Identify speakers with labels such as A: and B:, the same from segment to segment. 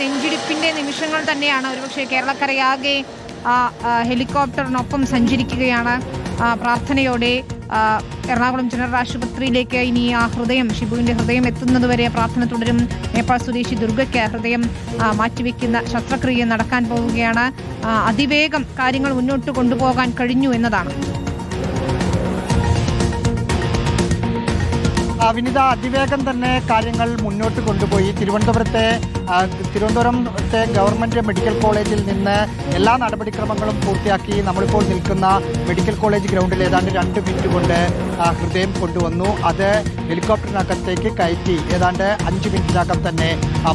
A: നെഞ്ചിടിപ്പിന്റെ നിമിഷങ്ങൾ തന്നെയാണ്. ഒരുപക്ഷെ കേരളക്കരയാകെ ഹെലികോപ്റ്ററിനൊപ്പം സഞ്ചരിക്കുകയാണ്. പ്രാർത്ഥനയോടെ എറണാകുളം ജനറൽ ആശുപത്രിയിലേക്ക് ഇനി ആ ഹൃദയം ഷിബുവിന്റെ ഹൃദയം എത്തുന്നതുവരെ പ്രാർത്ഥന തുടരും. നേപ്പാൾ സ്വദേശി ദുർഗയ്ക്ക് ഹൃദയം മാറ്റിവെക്കുന്ന ശസ്ത്രക്രിയ നടക്കാൻ പോവുകയാണ്. അതിവേഗം കാര്യങ്ങൾ മുന്നോട്ട് കൊണ്ടുപോകാൻ കഴിഞ്ഞു എന്നതാണ്.
B: അവിനിത വിനിത അതിവേഗം തന്നെ കാര്യങ്ങൾ മുന്നോട്ട് കൊണ്ടുപോയി. തിരുവനന്തപുരത്തെ തിരുവനന്തപുരത്തെ ഗവൺമെന്റ് മെഡിക്കൽ കോളേജിൽ നിന്ന് എല്ലാ നടപടിക്രമങ്ങളും പൂർത്തിയാക്കി നമ്മളിപ്പോൾ നിൽക്കുന്ന മെഡിക്കൽ കോളേജ് ഗ്രൗണ്ടിൽ ഏതാണ്ട് രണ്ട് മിനിറ്റ് കൊണ്ട് ഹൃദയം കൊണ്ടുവന്നു. അത് ഹെലികോപ്റ്ററിനകത്തേക്ക് കയറ്റി ഏതാണ്ട് അഞ്ച് മിനിറ്റിനകം തന്നെ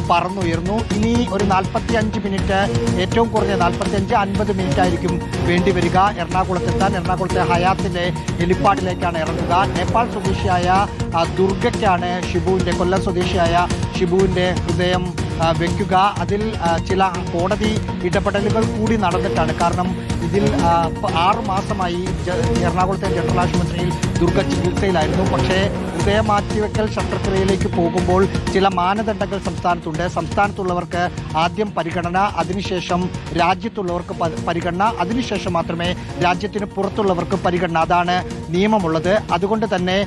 B: പറന്നുയർന്നു. ഇനി ഒരു നാൽപ്പത്തി അഞ്ച് മിനിറ്റ് ഏറ്റവും കുറഞ്ഞ നാൽപ്പത്തി അഞ്ച് അൻപത് മിനിറ്റ് ആയിരിക്കും വേണ്ടി വരിക. എറണാകുളത്തെത്താൻ എറണാകുളത്തെ ഹയാത്തിലെ ഹെലിപ്പാഡിലേക്കാണ് ഇറങ്ങുക. നേപ്പാൾ സ്വദേശിയായ ദുർഗയ്ക്കാണ് ഷിബുവിന്റെ കൊല്ലം സ്വദേശിയായ ഷിബുവിന്റെ ഹൃദയം വെക്കുക. അതിൽ ചില കോടതി ഇടപെടലുകൾ കൂടി നടന്നിട്ടാണ്. കാരണം ഇതിൽ ആറുമാസമായി എറണാകുളത്തെ ജനറൽ ആശുപത്രിയിൽ ദുർഗ ചികിത്സയിലായിരുന്നു. പക്ഷേ ഹൃദയമാറ്റിവെക്കൽ ശസ്ത്രക്രിയയിലേക്ക് പോകുമ്പോൾ ചില മാനദണ്ഡങ്ങൾ സംസ്ഥാനത്തുണ്ട്. സംസ്ഥാനത്തുള്ളവർക്ക് ആദ്യം പരിഗണന അതിനുശേഷം രാജ്യത്തുള്ളവർക്ക് പരിഗണന അതിനുശേഷം മാത്രമേ രാജ്യത്തിന് പുറത്തുള്ളവർക്ക് പരിഗണന. അതാണ് നിയമമുള്ളത്. അതുകൊണ്ട് തന്നെ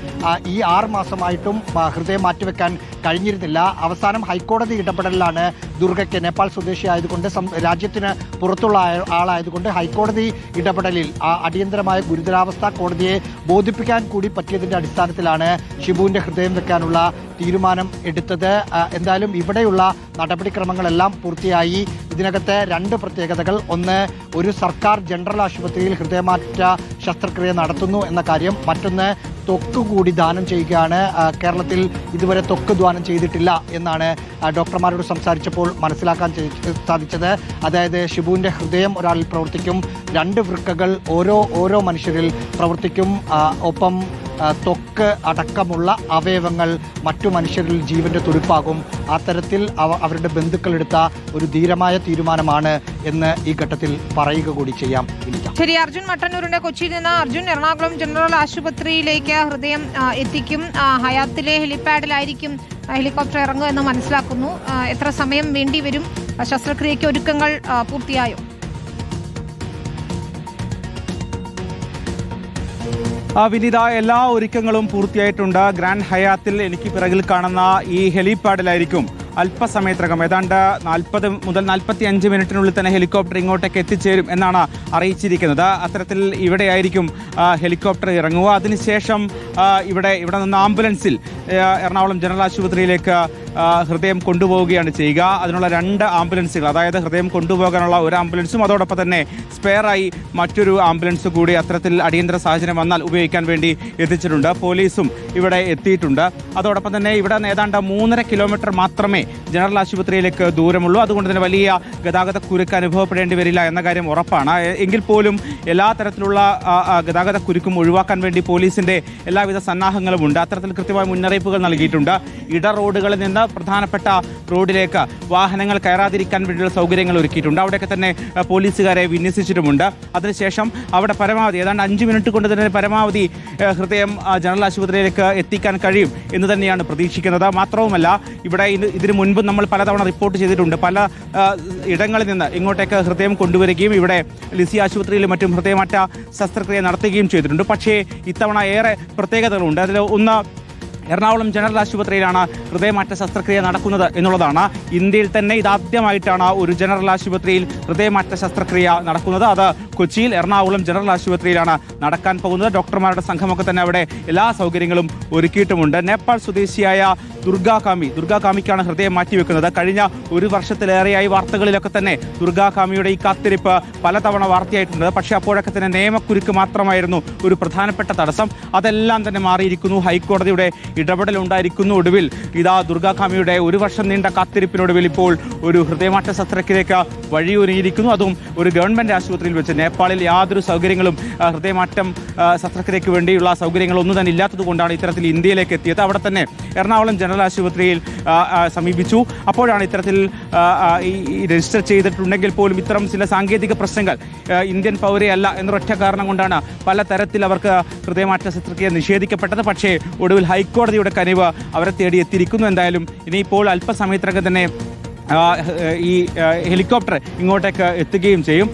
B: ഈ ആറ് മാസമായിട്ടും ആ, ഹൃദയം മാറ്റിവെക്കാൻ കഴിഞ്ഞിരുന്നില്ല. അവസാനം ഹൈക്കോടതി ഇടപെടലിലാണ് ദുർഗയ്ക്ക് നേപ്പാൾ സ്വദേശി ആയതുകൊണ്ട് രാജ്യത്തിന് പുറത്തുള്ള ആളായതുകൊണ്ട് ഹൈക്കോടതി ഇടപെടലിൽ അടിയന്തരമായ ഗുരുതരാവസ്ഥ കോടതിയെ ബോധിപ്പിക്കാൻ കൂടി പറ്റിയതിന്റെ അടിസ്ഥാനത്തിലാണ് ഷിബുവിന്റെ ഹൃദയം വെക്കാനുള്ള തീരുമാനം എടുത്തത്. എന്തായാലും ഇവിടെയുള്ള നടപടിക്രമങ്ങളെല്ലാം പൂർത്തിയായി. ഇതിനകത്തെ രണ്ട് പ്രത്യേകതകൾ. ഒന്ന് ഒരു സർക്കാർ ജനറൽ ആശുപത്രിയിൽ ഹൃദയമാറ്റ ശസ്ത്രക്രിയ നടത്തുന്നു എന്ന കാര്യം. മറ്റൊന്ന് ത്വക്ക് കൂടി ദാനം ചെയ്യുകയാണ്. കേരളത്തിൽ ഇതുവരെ ത്വക്ക് ദാനം ചെയ്തിട്ടില്ല എന്നാണ് ഡോക്ടർമാരോട് സംസാരിച്ചപ്പോൾ മനസ്സിലാക്കാൻ സാധിച്ചത്. അതായത് ഷിബുവിന്റെ ഹൃദയം ഒരാളിൽ പ്രവർത്തിക്കും. രണ്ട് വൃക്കകൾ ഓരോ ഓരോ മനുഷ്യരിൽ പ്രവർത്തിക്കും. ഒപ്പം ത്വക്ക് അടക്കമുള്ള അവയവങ്ങൾ മറ്റു മനുഷ്യരിൽ ജീവന്റെ തുടിപ്പാകും. ആ തരത്തിൽ അവ അവരുടെ ബന്ധുക്കളെടുത്ത ഒരു ധീരമായ തീരുമാനമാണ് എന്ന് ഈ ഘട്ടത്തിൽ പറയുക കൂടി ചെയ്യാം
A: ശരി അർജുൻ മട്ടന്നൂരിന്റെ കൊച്ചിയിൽ നിന്ന് അർജുൻ എറണാകുളം ജനറൽ ആശുപത്രിയിലേക്ക് ഹൃദയം എത്തിക്കും. ഹയാത്തിലെ ഹെലിപ്പാഡിലായിരിക്കും ആ, ഹെലികോപ്റ്റർ ഇറങ്ങുക എന്ന് മനസ്സിലാക്കുന്നു. എത്ര സമയം വേണ്ടി വരും? ശസ്ത്രക്രിയയ്ക്ക് ഒരുക്കങ്ങൾ പൂർത്തിയായോ?
C: വിനിത എല്ലാ ഒരുക്കങ്ങളും പൂർത്തിയായിട്ടുണ്ട്. ഗ്രാൻഡ് ഹയാത്തിൽ എനിക്ക് പിറകിൽ കാണുന്ന ഈ ഹെലിപാഡിലായിരിക്കും അല്പസമയത്തിനകം. ഏതാണ്ട് നാൽപ്പത് മുതൽ നാൽപ്പത്തി അഞ്ച് മിനിറ്റിനുള്ളിൽ തന്നെ ഹെലികോപ്റ്റർ ഇങ്ങോട്ടേക്ക് എത്തിച്ചേരും എന്നാണ് അറിയിച്ചിരിക്കുന്നത്. അത്തരത്തിൽ ഇവിടെയായിരിക്കും ഹെലികോപ്റ്റർ ഇറങ്ങുക. അതിനുശേഷം ഇവിടെ ഇവിടെ നിന്ന് ആംബുലൻസിൽ എറണാകുളം ജനറൽ ആശുപത്രിയിലേക്ക് ഹൃദയം കൊണ്ടുപോവുകയാണ് ചെയ്യുക. അതിനുള്ള രണ്ട് ആംബുലൻസുകൾ അതായത് ഹൃദയം കൊണ്ടുപോകാനുള്ള ഒരു ആംബുലൻസും അതോടൊപ്പം തന്നെ സ്പെയറായി മറ്റൊരു ആംബുലൻസ് കൂടി അത്തരത്തിൽ അടിയന്തര സാഹചര്യം വന്നാൽ ഉപയോഗിക്കാൻ വേണ്ടി എത്തിച്ചിട്ടുണ്ട്. പോലീസും ഇവിടെ എത്തിയിട്ടുണ്ട്. അതോടൊപ്പം തന്നെ ഇവിടെ ഏതാണ്ട് മൂന്നര കിലോമീറ്റർ മാത്രമേ ജനറൽ ആശുപത്രിയിലേക്ക് ദൂരമുള്ളൂ. അതുകൊണ്ട് തന്നെ വലിയ ഗതാഗത കുരുക്ക് അനുഭവപ്പെടേണ്ടി വരില്ല എന്ന കാര്യം ഉറപ്പാണ്. എങ്കിൽ പോലും എല്ലാ തരത്തിലുള്ള ഗതാഗത കുരുക്കും ഒഴിവാക്കാൻ വേണ്ടി പോലീസിന്റെ എല്ലാവിധ സന്നാഹങ്ങളും ഉണ്ട്. അത്തരത്തിൽ കൃത്യമായ മുന്നറിയിപ്പുകൾ നൽകിയിട്ടുണ്ട്. ഇട റോഡുകളിൽ നിന്ന് പ്രധാനപ്പെട്ട റോഡിലേക്ക് വാഹനങ്ങൾ കയറാതിരിക്കാൻ വേണ്ടിയുള്ള സൗകര്യങ്ങൾ ഒരുക്കിയിട്ടുണ്ട്. അവിടെയൊക്കെ തന്നെ പോലീസുകാരെ വിന്യസിച്ചിട്ടുമുണ്ട്. അതിനുശേഷം അവിടെ പരമാവധി ഏതാണ്ട് അഞ്ച് മിനിറ്റ് കൊണ്ട് തന്നെ പരമാവധി ഹൃദയം ജനറൽ ആശുപത്രിയിലേക്ക് എത്തിക്കാൻ കഴിയും എന്ന് തന്നെയാണ് പ്രതീക്ഷിക്കുന്നത്. മാത്രവുമല്ല ഇവിടെ ഇത് ഇതിനു മുൻപ് നമ്മൾ പലതവണ റിപ്പോർട്ട് ചെയ്തിട്ടുണ്ട്. പല ഇടങ്ങളിൽ നിന്ന് ഇങ്ങോട്ടേക്ക് ഹൃദയം കൊണ്ടുവരികയും ഇവിടെ ലിസി ആശുപത്രിയിലും മറ്റും ഹൃദയമാറ്റ ശസ്ത്രക്രിയ നടത്തുകയും ചെയ്തിട്ടുണ്ട്. പക്ഷേ ഇത്തവണ ഏറെ പ്രത്യേകതകളുണ്ട്. അതിൽ ഒന്ന് എറണാകുളം ജനറൽ ആശുപത്രിയിലാണ് ഹൃദയമാറ്റ ശസ്ത്രക്രിയ നടക്കുന്നത് എന്നുള്ളതാണ്. ഇന്ത്യയിൽ തന്നെ ഇതാദ്യമായിട്ടാണ് ഒരു ജനറൽ ആശുപത്രിയിൽ ഹൃദയമാറ്റ ശസ്ത്രക്രിയ നടക്കുന്നത്. അത് കൊച്ചിയിൽ എറണാകുളം ജനറൽ ആശുപത്രിയിലാണ് നടക്കാൻ പോകുന്നത്. ഡോക്ടർമാരുടെ സംഘമൊക്കെ തന്നെ അവിടെ എല്ലാ സൗകര്യങ്ങളും ഒരുക്കിയിട്ടുമുണ്ട്. നേപ്പാൾ സ്വദേശിയായ ദുർഗാകാമി ദുർഗാകാമിക്കാണ് ഹൃദയം മാറ്റിവെക്കുന്നത്. കഴിഞ്ഞ ഒരു വർഷത്തിലേറെയായി വാർത്തകളിലൊക്കെ തന്നെ ദുർഗാകാമിയുടെ ഈ കാത്തിരിപ്പ് പലതവണ വാർത്തയായിട്ടുണ്ട്. പക്ഷേ അപ്പോഴൊക്കെ തന്നെ നിയമക്കുരുക്ക് മാത്രമായിരുന്നു ഒരു പ്രധാനപ്പെട്ട തടസ്സം. അതെല്ലാം തന്നെ മാറിയിരിക്കുന്നു. ഹൈക്കോടതിയുടെ ഇടപെടൽ ഇടപെടലുണ്ടായിരിക്കുന്നു. ഒടുവിൽ ഇതാ ദുർഗാകാമിയുടെ ഒരു വർഷം നീണ്ട കാത്തിരിപ്പിനൊടുവിൽ ഇപ്പോൾ ഒരു ഹൃദയമാറ്റ ശസ്ത്രക്രിയക്ക് വഴിയൊരുങ്ങിയിരിക്കുന്നു. അതും ഒരു ഗവൺമെന്റ് ആശുപത്രിയിൽ വെച്ച്. നേപ്പാളിൽ യാതൊരു സൗകര്യങ്ങളും ഹൃദയമാറ്റം ശസ്ത്രക്രിയയ്ക്ക് വേണ്ടിയുള്ള സൗകര്യങ്ങളൊന്നും തന്നെ ഇല്ലാത്തതുകൊണ്ടാണ് ഇത്തരത്തിൽ ഇന്ത്യയിലേക്ക് എത്തിയത്. അവിടെ തന്നെ എറണാകുളം ജനറൽ ആശുപത്രിയിൽ സമീപിച്ചു. അപ്പോഴാണ് ഇത്തരത്തിൽ രജിസ്റ്റർ ചെയ്തിട്ടുണ്ടെങ്കിൽ പോലും ഇത്തരം ചില സാങ്കേതിക പ്രശ്നങ്ങൾ ഇന്ത്യൻ പൗരയല്ല എന്നൊരൊറ്റ കാരണം കൊണ്ടാണ് പല തരത്തിൽ അവർക്ക് ഹൃദയമാറ്റ ശസ്ത്രക്രിയ നിഷേധിക്കപ്പെട്ടത്. പക്ഷേ ഒടുവിൽ ഹൈക്കോടതിയുടെ കനിവ് അവരെ തേടി എത്തിയിരിക്കുന്നു. എന്തായാലും ഇനിയിപ്പോൾ അല്പസമയത്തിനകം തന്നെ ഈ ഹെലികോപ്റ്റർ ഇങ്ങോട്ടേക്ക് എത്തുകയും ചെയ്യും.